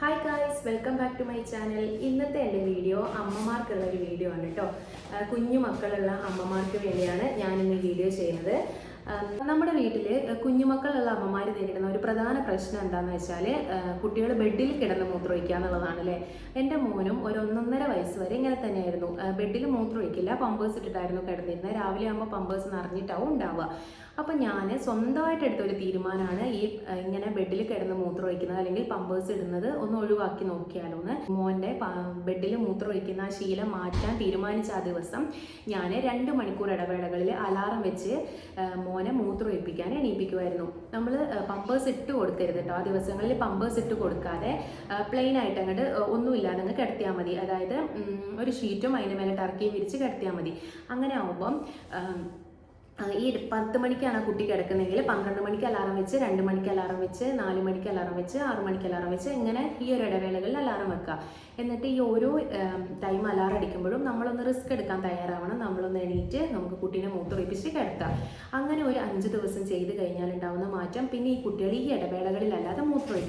Hi guys welcome back to my channel ഇന്നത്തെ എന്റെ video അമ്മമാർക്കുള്ള ഒരു വീഡിയോ ആണ് കേട്ടോ കുഞ്ഞു മക്കളുള്ള അമ്മമാർക്ക് വേണ്ടിയാണ് ഞാൻ ഇന്ന് വീഡിയോ ചെയ്യുന്നത്. നമ്മുടെ വീട്ടിൽ കുഞ്ഞുമക്കളുള്ള അമ്മമാർ നേരിടുന്ന ഒരു പ്രധാന പ്രശ്നം എന്താണെന്ന് വെച്ചാൽ കുട്ടികൾ ബെഡിൽ കിടന്ന് മൂത്രമൊഴിക്കുക എന്നുള്ളതാണ് അല്ലേ എന്റെ മോനും ഒരു ഒന്നൊന്നര വയസ്സ് വരെ ഇങ്ങനെ തന്നെയായിരുന്നു. ബെഡിൽ മൂത്രമൊഴിക്കില്ല പമ്പേഴ്സ് ഇട്ടിട്ടായിരുന്നു കിടന്നിരുന്നത്. രാവിലെ ആകുമ്പോൾ പമ്പേഴ്സ് നിറഞ്ഞിട്ടാവും ഉണ്ടാവുക. അപ്പം ഞാൻ സ്വന്തമായിട്ട് എടുത്ത ഒരു തീരുമാനമാണ് ഈ ഇങ്ങനെ ബെഡിൽ കിടന്ന് മൂത്രം ഒഴിക്കുന്നത് അല്ലെങ്കിൽ പമ്പേഴ്സ് ഇടുന്നത് ഒന്ന് ഒഴിവാക്കി നോക്കിയാലോ എന്ന് മോന്റെ ബെഡിൽ മൂത്രം ഒഴിക്കുന്ന ആ ശീലം മാറ്റാൻ തീരുമാനിച്ച ആ ദിവസം ഞാൻ രണ്ട് മണിക്കൂർ ഇടവേളകളിൽ അലാറം വെച്ച് മോനെ മൂത്രം ഒഴിപ്പിക്കാൻ എണീപ്പിക്കുമായിരുന്നു നമ്മൾ പമ്പേഴ്സ് ഇട്ട് കൊടുക്കരുത് കേട്ടോ ആ ദിവസങ്ങളിൽ പമ്പേഴ്സ് ഇട്ട് കൊടുക്കാതെ പ്ലെയിൻ ആയിട്ട് അങ്ങോട്ട് ഒന്നുമില്ലാതെ അങ്ങ് കിടത്തിയാൽ മതി. അതായത് ഒരു ഷീറ്റും അതിന് മേലെ ടർക്കിയും വിരിച്ച് കിടത്തിയാൽ മതി. അങ്ങനെ ആവുമ്പം ഈ പത്ത് മണിക്കാണ് ആ കുട്ടി കിടക്കുന്നതെങ്കിൽ പന്ത്രണ്ട് മണിക്ക് അലാറം വെച്ച് രണ്ട് മണിക്ക് അലാറം വെച്ച് നാല് മണിക്ക് അലാറം വെച്ച് ആറ് മണിക്ക് അലാറം വെച്ച് ഇങ്ങനെ ഈ ഒരു ഇടവേളകളിൽ അലാറം വെക്കുക. എന്നിട്ട് ഈ ഓരോ ടൈം അലാറം അടിക്കുമ്പോഴും നമ്മളൊന്ന് റിസ്ക് എടുക്കാൻ തയ്യാറാവണം. നമ്മളൊന്ന് എണീറ്റ് നമുക്ക് കുട്ടീനെ മൂത്രമൊഴിപ്പിച്ച് കിടത്താം. അങ്ങനെ ഒരു അഞ്ച് ദിവസം ചെയ്ത് കഴിഞ്ഞാൽ ഉണ്ടാവുന്ന മാറ്റം. പിന്നെ ഈ കുട്ടികൾ ഈ ഇടവേളകളിലല്ലാതെ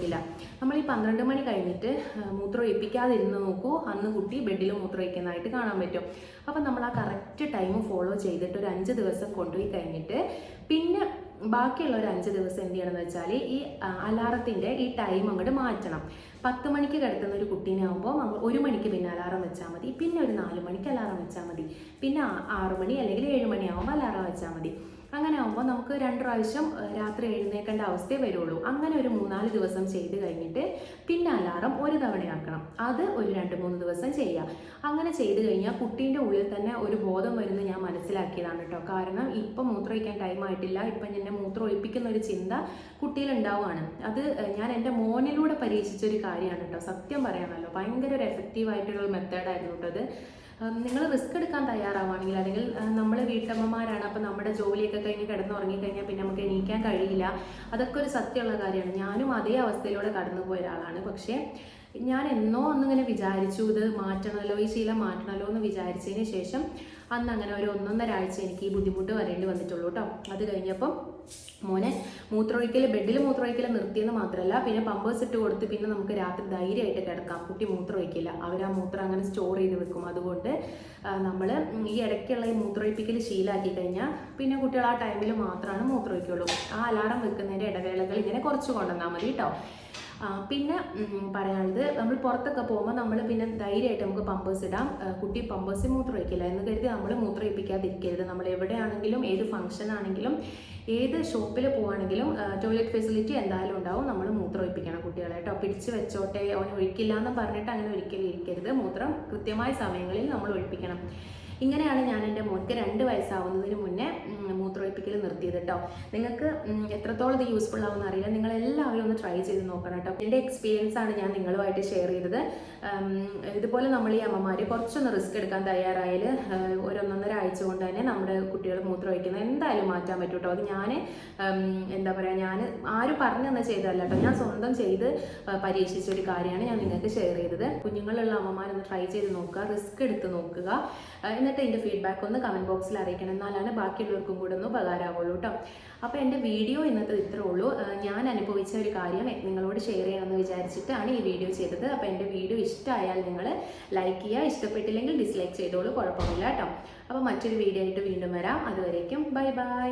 മൂത്രമൊഴിക്കില്ല നമ്മൾ ഈ പന്ത്രണ്ട് മണി കഴിഞ്ഞിട്ട് മൂത്രം ഒഴിപ്പിക്കാതിരുന്ന് നോക്കൂ. അന്ന് കുട്ടി ബെഡിൽ മൂത്രം ഒഴിക്കുന്നതായിട്ട് കാണാൻ പറ്റും. അപ്പം നമ്മൾ ആ കറക്റ്റ് ടൈം ഫോളോ ചെയ്തിട്ട് ഒരു അഞ്ച് ദിവസം കൊണ്ടുപോയി കഴിഞ്ഞിട്ട് പിന്നെ ബാക്കിയുള്ള ഒരു അഞ്ച് ദിവസം എന്ത് ചെയ്യണമെന്ന് വെച്ചാൽ ഈ അലാറത്തിന്റെ ഈ ടൈം അങ്ങോട്ട് മാറ്റണം. പത്ത് മണിക്ക് കിടത്തുന്ന ഒരു കുട്ടീനെ ആകുമ്പോൾ നമ്മൾ ഒരു മണിക്ക് പിന്നെ അലാറം വെച്ചാൽ മതി. പിന്നെ ഒരു നാല് മണിക്ക് അലാറം വെച്ചാൽ മതി. പിന്നെ ആറ് മണി അല്ലെങ്കിൽ ഏഴ് മണിയാകുമ്പോൾ അലാറം വെച്ചാൽ മതി. അങ്ങനെ ആകുമ്പോൾ നമുക്ക് രണ്ട് പ്രാവശ്യം രാത്രി എഴുന്നേക്കേണ്ട അവസ്ഥയെ വരുള്ളൂ. അങ്ങനെ ഒരു മൂന്നാൽ ദിവസം ചെയ്ത് കഴിഞ്ഞിട്ട് പിന്നെ അലാറം ഒരു തവണയാക്കണം. അത് ഒരു രണ്ട് മൂന്ന് ദിവസം ചെയ്യാം. അങ്ങനെ ചെയ്ത് കഴിഞ്ഞാൽ കുട്ടീന്റെ ഉള്ളിൽ തന്നെ ഒരു ബോധം വരുന്നത് ഞാൻ മനസ്സിലാക്കിയതാണ് കേട്ടോ. കാരണം ഇപ്പം മൂത്രമൊഴിക്കാൻ ടൈം ആയിട്ടില്ല. ഇപ്പം എന്നെ മൂത്രം ഒഴിപ്പിക്കുന്ന ഒരു ചിന്ത കുട്ടിയിലുണ്ടാവുകയാണ്. അത് ഞാൻ എന്റെ മോനിലൂടെ പരീക്ഷിച്ചൊരു കാര്യമാണ് കേട്ടോ. സത്യം പറയാമല്ലോ. ഭയങ്കര ഒരു എഫക്റ്റീവ് ആയിട്ടുള്ള മെത്തേഡായിരുന്നു കേട്ടോ അത്. നിങ്ങൾ റിസ്ക് എടുക്കാൻ തയ്യാറാവുകയാണെങ്കിൽ അല്ലെങ്കിൽ നമ്മൾ വീട്ടമ്മമാരാണ് അപ്പം നമ്മുടെ ജോലിയൊക്കെ കഴിഞ്ഞ് കിടന്നുറങ്ങിക്കഴിഞ്ഞാൽ പിന്നെ നമുക്ക് എണീക്കാൻ കഴിയില്ല. അതൊക്കെ ഒരു സത്യമുള്ള കാര്യമാണ്. ഞാനും അതേ അവസ്ഥയിലൂടെ കടന്നു പോയ ഒരാളാണ്. പക്ഷേ ഞാൻ എന്നോ അന്നിങ്ങനെ വിചാരിച്ചു ഇത് മാറ്റണമല്ലോ ഈ ശീലം മാറ്റണമല്ലോ എന്ന് വിചാരിച്ചതിന് ശേഷം അന്ന് അങ്ങനെ ഒരു ഒന്നൊന്നര ആഴ്ച എനിക്ക് ഈ ബുദ്ധിമുട്ട് വരേണ്ടി വന്നിട്ടുള്ളൂ കേട്ടോ. അത് കഴിഞ്ഞപ്പം മോനെ മൂത്രമൊഴിക്കൽ ബെഡിൽ മൂത്രമൊഴിക്കൽ നിർത്തിയെന്ന് മാത്രമല്ല പിന്നെ പമ്പേഴ്സ് ഇട്ട് കൊടുത്ത് പിന്നെ നമുക്ക് രാത്രി ധൈര്യമായിട്ട് കിടക്കാം. കുട്ടി മൂത്രമൊഴിക്കില്ല. അവർ ആ മൂത്രം അങ്ങനെ സ്റ്റോർ ചെയ്ത് വെക്കും. അതുകൊണ്ട് നമ്മൾ ഈ ഇടയ്ക്കുള്ള ഈ മൂത്രമൊഴിപ്പിക്കൽ ശീലാക്കി കഴിഞ്ഞാൽ പിന്നെ കുട്ടികൾ ആ ടൈമിൽ മാത്രമാണ് മൂത്രമൊഴിക്കുള്ളൂ. ആ അലാറം വെക്കുന്നതിന്റെ ഇടവേളകൾ ഇങ്ങനെ കുറച്ച് കൊണ്ടുവന്നാൽ മതി കേട്ടോ. പിന്നെ പറയാനുള്ളത് നമ്മൾ പുറത്തൊക്കെ പോകുമ്പോൾ നമ്മൾ പിന്നെ ധൈര്യമായിട്ട് നമുക്ക് പമ്പേഴ്സ് ഇടാം. കുട്ടി പമ്പേഴ്സ് മൂത്രമൊഴിക്കില്ല എന്ന് കരുതി നമ്മൾ മൂത്രമൊഴിപ്പിക്കാതിരിക്കരുത് നമ്മൾ എവിടെയാണെങ്കിലും ഏത് ഫംഗ്ഷൻ ആണെങ്കിലും ഏത് ഷോപ്പിൽ പോവാണെങ്കിലും ടോയ്ലറ്റ് ഫെസിലിറ്റി എന്തായാലും ഉണ്ടാവും. നമ്മൾ മൂത്രമൊഴിപ്പിക്കണം കുട്ടികളെ കേട്ടോ. പിടിച്ച് വെച്ചോട്ടെ അവൻ ഒഴിക്കില്ല എന്ന് പറഞ്ഞിട്ട് അങ്ങനെ ഒരിക്കലും ഇരിക്കരുത്. മൂത്രം കൃത്യമായ സമയങ്ങളിൽ നമ്മൾ ഒഴിപ്പിക്കണം. ഇങ്ങനെയാണ് ഞാൻ എന്റെ മോൾക്ക് രണ്ട് വയസ്സാവുന്നതിന് മുന്നേ മൂത്രമൊഴിപ്പിക്കൽ നിർത്തിയത് കേട്ടോ നിങ്ങൾക്ക് എത്രത്തോളം ഇത് യൂസ്ഫുൾ ആവുമെന്ന് അറിയില്ല. നിങ്ങൾ എല്ലാവരും ഒന്ന് ട്രൈ ചെയ്ത് നോക്കണം കേട്ടോ എന്റെ എക്സ്പീരിയൻസ് ആണ് ഞാൻ നിങ്ങളുമായിട്ട് ഷെയർ ചെയ്തത്. ഇതുപോലെ നമ്മൾ ഈ അമ്മമാർ കുറച്ചൊന്ന് റിസ്ക് എടുക്കാൻ തയ്യാറായാൽ ഒരൊന്നൊന്നര ആഴ്ച കൊണ്ട് തന്നെ നമ്മുടെ കുട്ടികൾ മൂത്രമൊഴിക്കുന്നത് എന്തായാലും മാറ്റാൻ പറ്റും കേട്ടോ അത് ഞാൻ എന്താ പറയുക ഞാൻ ആരും പറഞ്ഞു തന്നെ ചെയ്തതല്ല കേട്ടോ ഞാൻ സ്വന്തം ചെയ്ത് പരീക്ഷിച്ച ഒരു കാര്യമാണ് ഞാൻ നിങ്ങൾക്ക് ഷെയർ ചെയ്തത്. കുഞ്ഞുങ്ങളുള്ള അമ്മമാരൊന്ന് ട്രൈ ചെയ്ത് നോക്കുക റിസ്ക് എടുത്ത് നോക്കുക. എന്നിട്ട് ഇതിന്റെ ഫീഡ്ബാക്ക് ഒന്ന് കമന്റ് ബോക്സിൽ അറിയിക്കണം. എന്നാലാണ് ബാക്കിയുള്ളവർക്കും കൂടെ ഒന്ന് ഉപകാരമാവുള്ളൂ കേട്ടോ അപ്പോൾ എന്റെ വീഡിയോ ഇന്നത്തെ ഇത്രേ ഉള്ളൂ. ഞാൻ അനുഭവിച്ച ഒരു കാര്യം നിങ്ങളോട് ഷെയർ ചെയ്യണമെന്ന് വിചാരിച്ചിട്ടാണ് ഈ വീഡിയോ ചെയ്തത്. അപ്പോൾ എന്റെ വീഡിയോ ഇഷ്ടമായാൽ നിങ്ങൾ ലൈക്ക് ചെയ്യുക. ഇഷ്ടപ്പെട്ടില്ലെങ്കിൽ ഡിസ്ലൈക്ക് ചെയ്തോളൂ. കുഴപ്പമില്ല കേട്ടോ അപ്പോൾ മറ്റൊരു വീഡിയോ ആയിട്ട് വീണ്ടും വരാം. അതുവരേക്കും ബൈ ബൈ